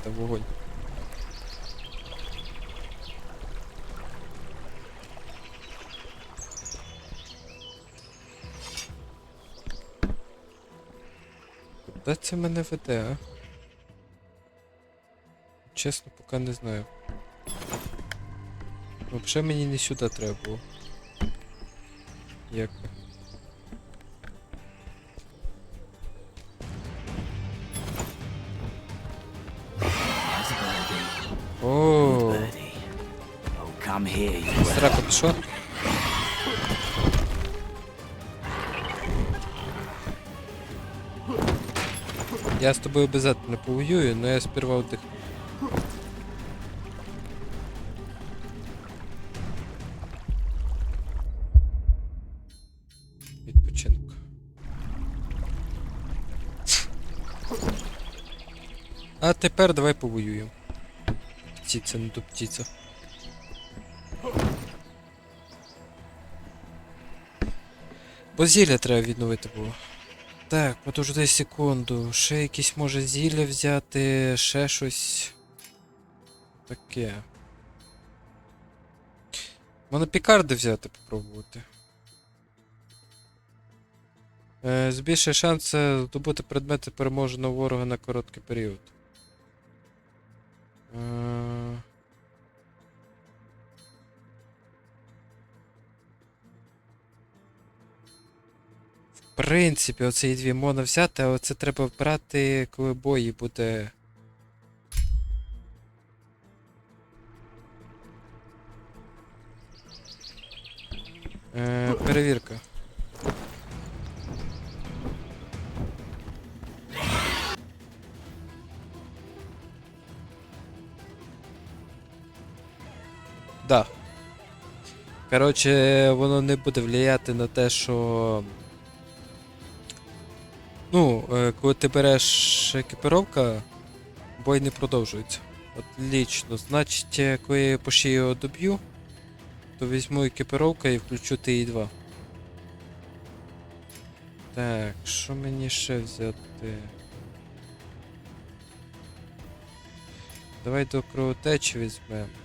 там вогонь. Куди це мене веде, а? Чесно, поки не знаю. Взагалі мені не сюди треба було. Як? Birdie. О, Birdie. Come here, you Срака пішла? Я з тобою обязательно повоюю, но я сперва отдихну. Відпочинок. А тепер давай повоюємо. Птиця, не то птиця. Бо зілля треба відновити було. Так, подожди секунду. Ще якісь може зілля взяти, ще щось. Таке. Можна пікарди взяти попробувати. Е, збільшує шанси здобути предмети переможеного ворога на короткий період. В принципі, оці дві можна взяти, але це треба брати, коли бої буде. Е, перевірка. Да. Коротше, воно не буде влияти на те, що. Ну, е, коли ти береш екіпіровка, бой не продовжується. Отлично. Значить, е, коли я по шиї його доб'ю, то візьму екіпіровка і включу ТІ-2. Так, що мені ще взяти? Давай до кровотечі візьмемо.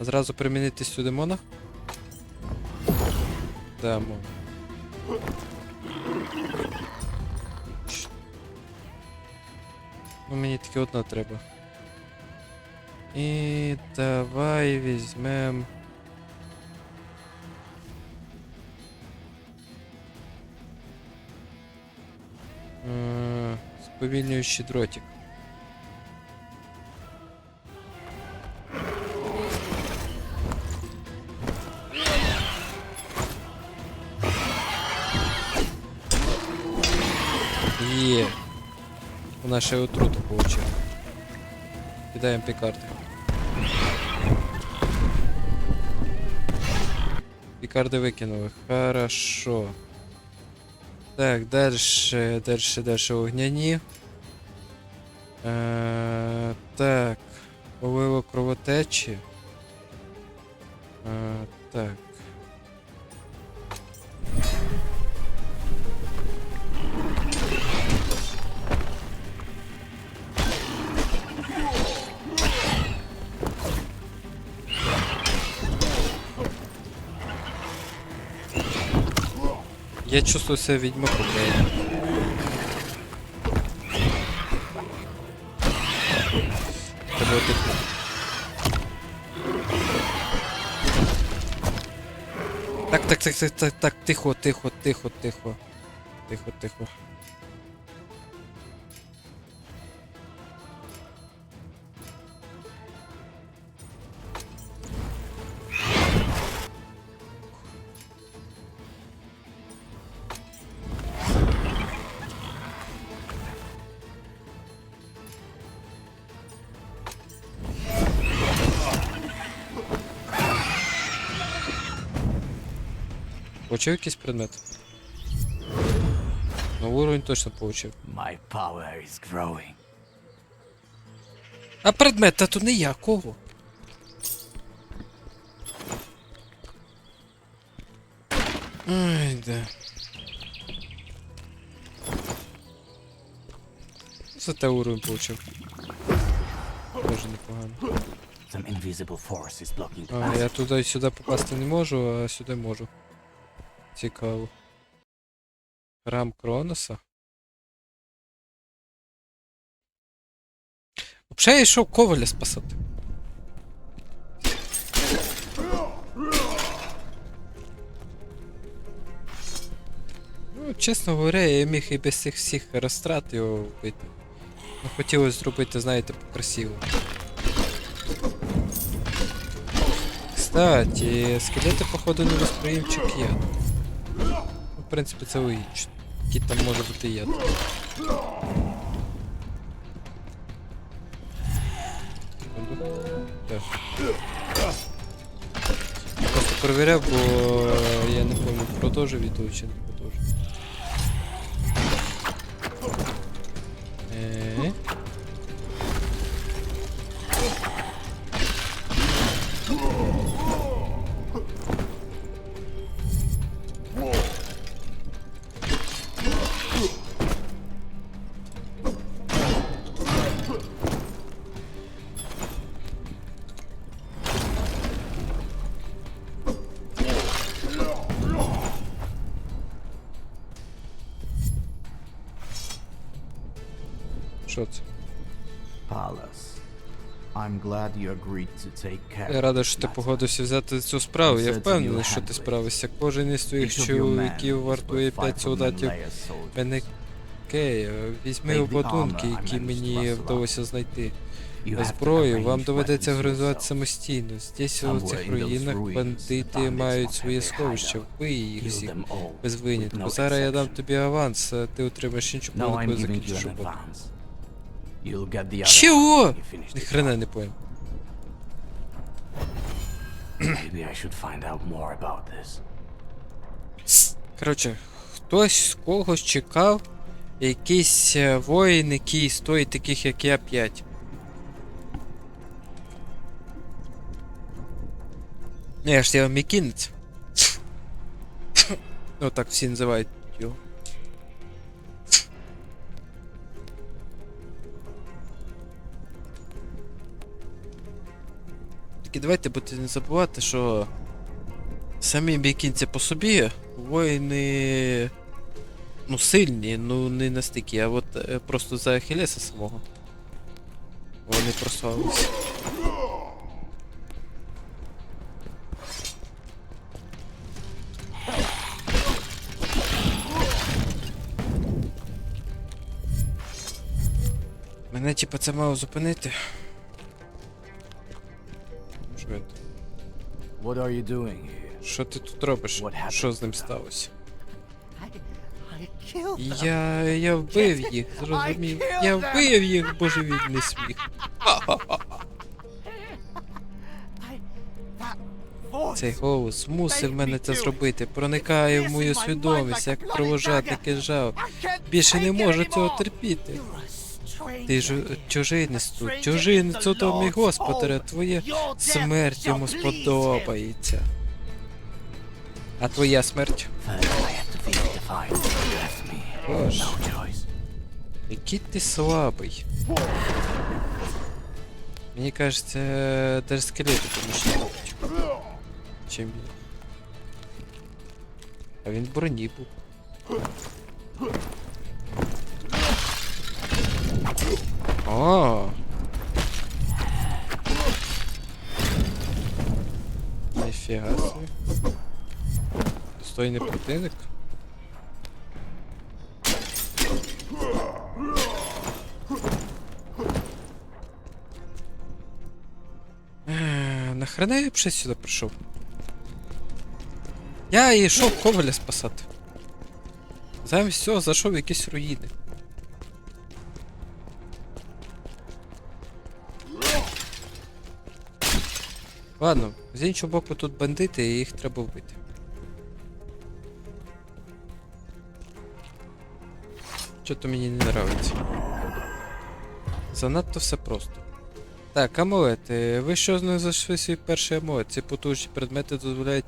Зразу примінити сюди мона? Да. Ну мені тільки одна треба. І давай візьмем. Е, Сповільнюючий дротик. Є. Вона ще отруту получила. Кидаємо пікарди. Пікарди викинули. Хорошо. Так, дальше, дальше, дальше огняні. Е, так. Повило кровотечі. Е, так. Я чувствую себя ведьмаком, реально. Треба отдихнути. Так, так, так, так, так, так, тихо, тихо, тихо, тихо. Тихо, тихо. Получив якийсь предмет? Ну, уровень точно получив. My power is growing. А предмет, та то не я, кого? Ай, да. Зате уровень получив. теж непогано. Some invisible force is blocking the А, я туди і сюди попасти не можу, а сюди можу. Цікаво. Храм Кроноса. Взагалі я йшов коваля спасати. Ну, чесно говоря, я міг і без цих всіх розтрат його вбити. Ну, хотілося зробити, знаєте, покрасиво. Кстати, скелети, походу, не восприємчик яд. Ну, в принципі, це логічно. Який там може бути яд. Так. Просто перевіряв, бо я не пам'ятаю, продовжив відео чи не продовжив. Е. Що це? I'm glad you agreed to take care Я радий, що ти погодився взяти цю справу. Я впевнений, що ти справишся. Кожен із твоїх чоловіків вартує 5 солдатів Menelaus soldiers. Візьми обладунки, які мені вдалося знайти. Зброю вам доведеться організувати самостійно. Здесь у цих руїнах бандити мають своє сховище. Вбий їх всіх. Без винятку. Зараз я дам тобі аванс, а ти отримаєш іншу коли закінчиш роботу. Чего? the хрена не понял. Maybe I should find out more about this. Коротше, хтось когось чекав якийсь е, воїн, який стоїть таких, як я 5. Ну, я ж я вам мікінець. ну так всі називають Тільки давайте будете не забувати, що самі мікінці по собі воїни. Ну, сильні, ну не настільки, а от е, просто за Ахілеса самого. Вони прославились. Мене типа це мало зупинити. Що ти тут робиш? Що з ним сталося? I, I killed them. Я. я вбив їх, зрозумів. Я вбив їх, божевільний сміх. Цей голос змусив мене це зробити, проникає в мою свідомість, як кровожадний кинжал. Більше не можу цього терпіти. Ти ж чужинець тут, чужинець у домі Господаря, твоя смерть йому сподобається. А твоя смерть? Choice. Який ти слабий. Мені кажеться, даже скелети роблять. Чим. А він в броні був. О! Ніфіга собі. Достойний противник. Е, Нахрена я взагалі сюди прийшов? Я йшов коваля спасати. Замість цього зайшов в якісь руїни. Ладно, з іншого боку тут бандити, і їх треба вбити. Що-то мені не нравиться. Занадто все просто. Так, амулети. Ви що не зайшли свій перший амулет? Ці потужні предмети дозволяють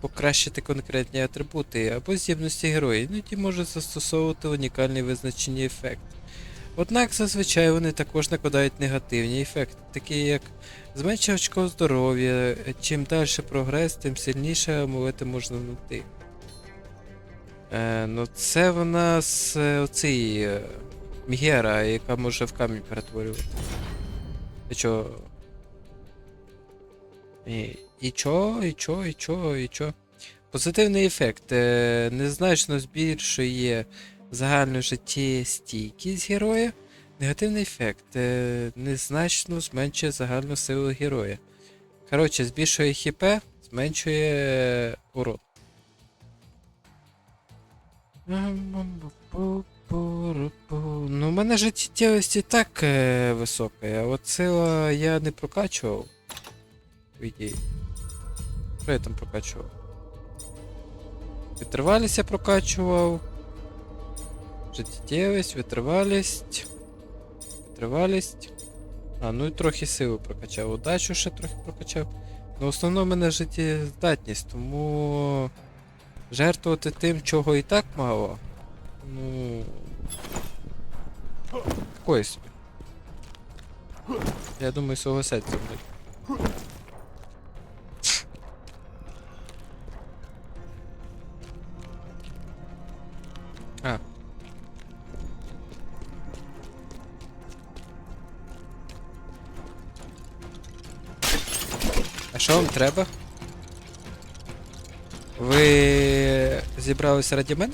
покращити конкретні атрибути або здібності героя, іноді може застосовувати унікальний визначені ефект. Однак зазвичай вони також накладають негативні ефекти, такі як зменшення очко здоров'я, чим далі прогрес, тим сильніше амулети можна знайти. Е, ну це в нас е, оцій е, Мігера, яка може в камінь перетворювати. І чо? І, і чо, і чо, і чо, і чо? Позитивний ефект. Е, незначно збільшує загальну життєстійкість героя. Негативний ефект. Е, незначно зменшує загальну силу героя. Коротше, збільшує хп, зменшує е, урон. Ну, у мене життєвість і так е, висока, а от сила я не прокачував. В. Що я там прокачував? Витривалість я прокачував. Життєвість, витривалість. Витривалість. А, ну і трохи сили прокачав. Удачу ще трохи прокачав. Ну, в основному мене життєздатність, тому жертвувати тим, чого і так мало. Ну. Такої собі. Я думаю, согласяться мною. Треба? Ви зібралися раді мене?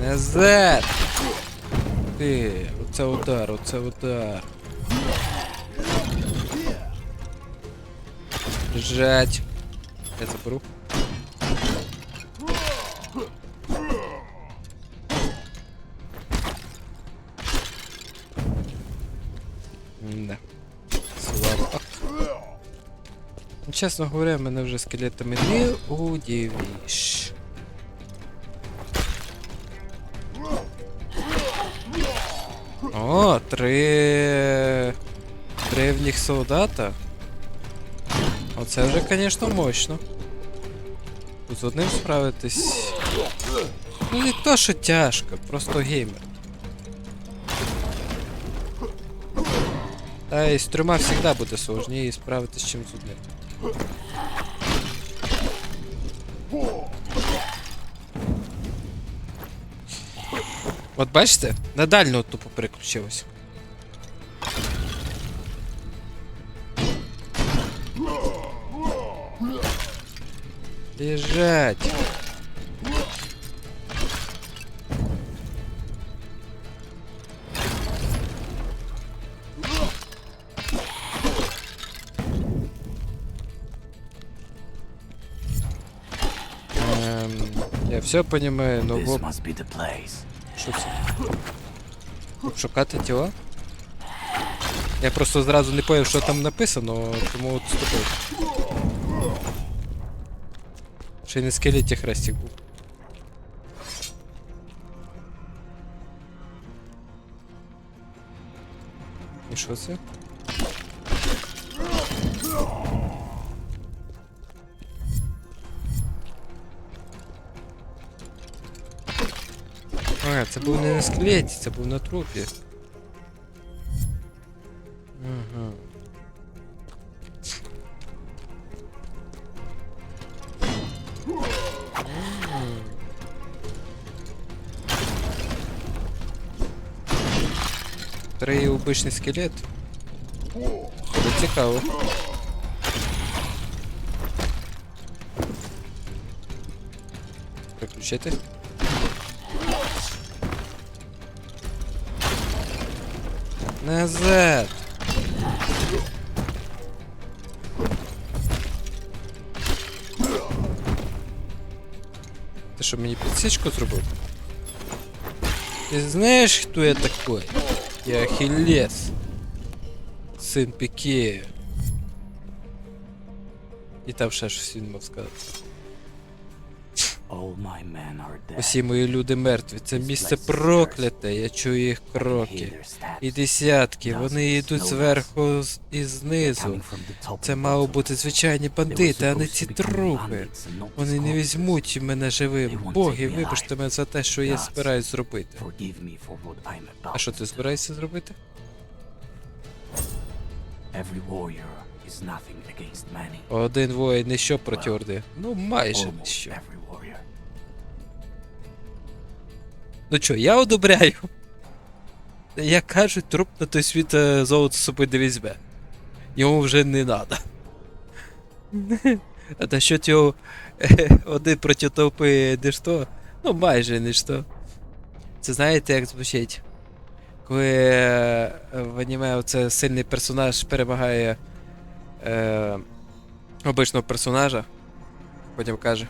Назад! Ти, оце удар, оце удар. Жать. Я заберу. Чесно говоря, мене вже скелетами не удивиш. О, три древніх солдата. Оце вже, звісно, мощно. З одним справитись. Ну не то, що тяжко, просто геймер. Та і з трьома завжди буде сложніше справитись, чим з одним. От бачите, на дальню тупо переключилось. Лежать. Эм, я все понимаю, но This вот must be the place. що це? Щоб Шукати тіла? Я просто зразу не поняв, що там написано, тому от ступив. Ще й не скелеті хрестик був. І що це? А, це був не на скелеті, це був на трупі. Ага. М. Три обичний скелет. Це цікаво. Приключити? Назад. Ти що, мені підсічку зробив? Ти знаєш, хто я такой? Я Ахиллес. Сын Пікея. І там ще щось він мав сказати. Усі мої люди мертві. Це місце прокляте. Я чую їх кроки. І десятки. Вони йдуть зверху і знизу. Це мали бути звичайні бандити, а не ці трупи. Вони не візьмуть мене живим. Боги, вибачте мене за те, що я збираюсь зробити. А що ти збираєшся зробити? Один воїн ніщо проти орди. Ну, майже every warrior. Ну чо, я одобряю. Як кажуть, труп на той світ е, золото з собою не візьме. Йому вже не треба. А та що цього е, один проти толпи ніщо? Ну, майже ніщо. Це знаєте, як звучить? Коли е, в аніме оце сильний персонаж перемагає е, обичного персонажа, потім каже.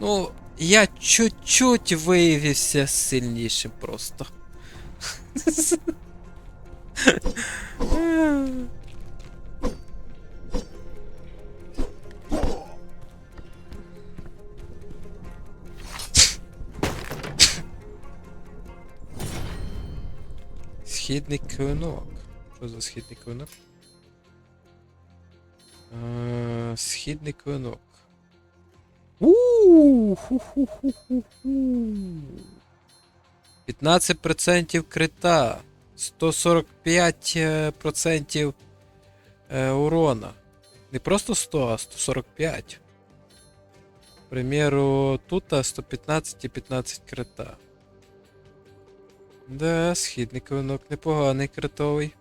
Ну, я чуть-чуть виявився сильнішим просто. Східний клинок. Що за східний клинок? Е, Східний клинок. У, ху-ху-ху-ху-ху. 15% крита. 145% е, урона. Не просто 100, а 145. К примеру, тут 115 і 15 крита. Да, східний клинок непоганий критовий.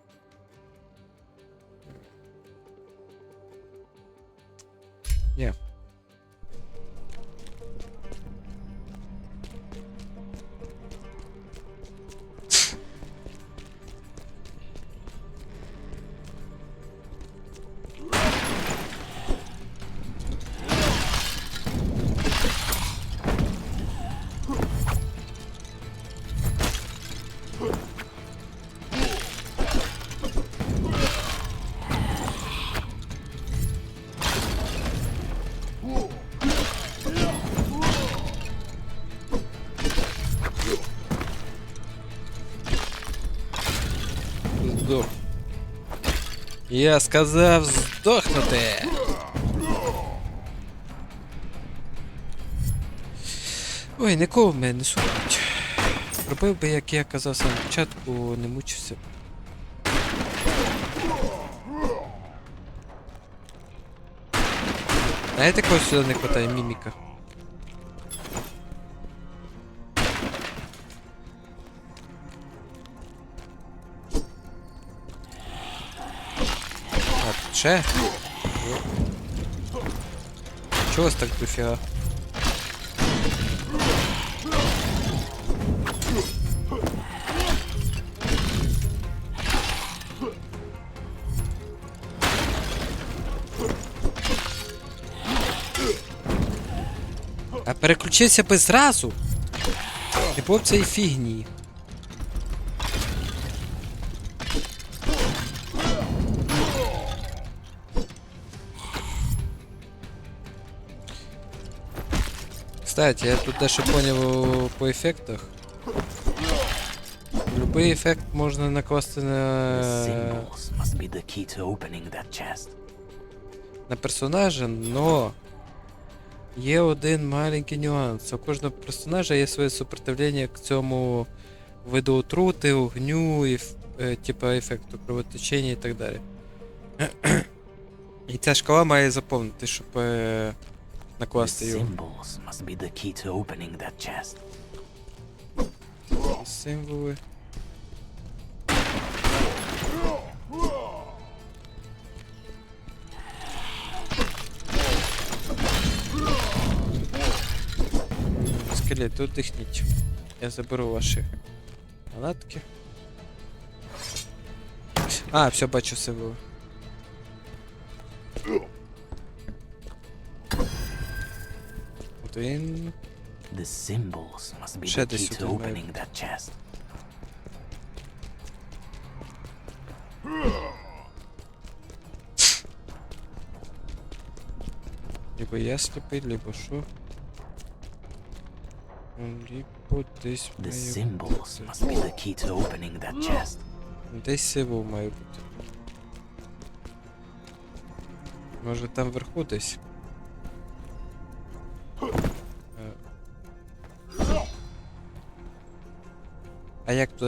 Я сказав здохнути. Ой, нікого в мене не судить. Робив би, як я казав саме початку, не мучився. Знаєте, кого сюди не хватає міміка? Ще? Чого вас так дофіга? А переключився би зразу. Не було б фігні. Кстати, я тут дещо поняв по ефектах. Любий ефект можна накласти на, на персонажа, но є один маленький нюанс. У кожного персонажа є своє супротивлення к цьому виду отрути, огню, і, е, типа ефекту кровотечення і так далі. І ця шкала має заповнити, щоб е, The накласти його. symbols must be the key to opening that chest. Символи. М, Скелет, тут дихніть. Я заберу ваші палатки. А, все, бачу символи. Один. The symbols must be Ще the десь key to opening that chest. Либо я сліпий, либо що. Ліпо десь The має symbols бути. must be the key to opening that chest. Десь символ має бути. Може там вверху десь? Як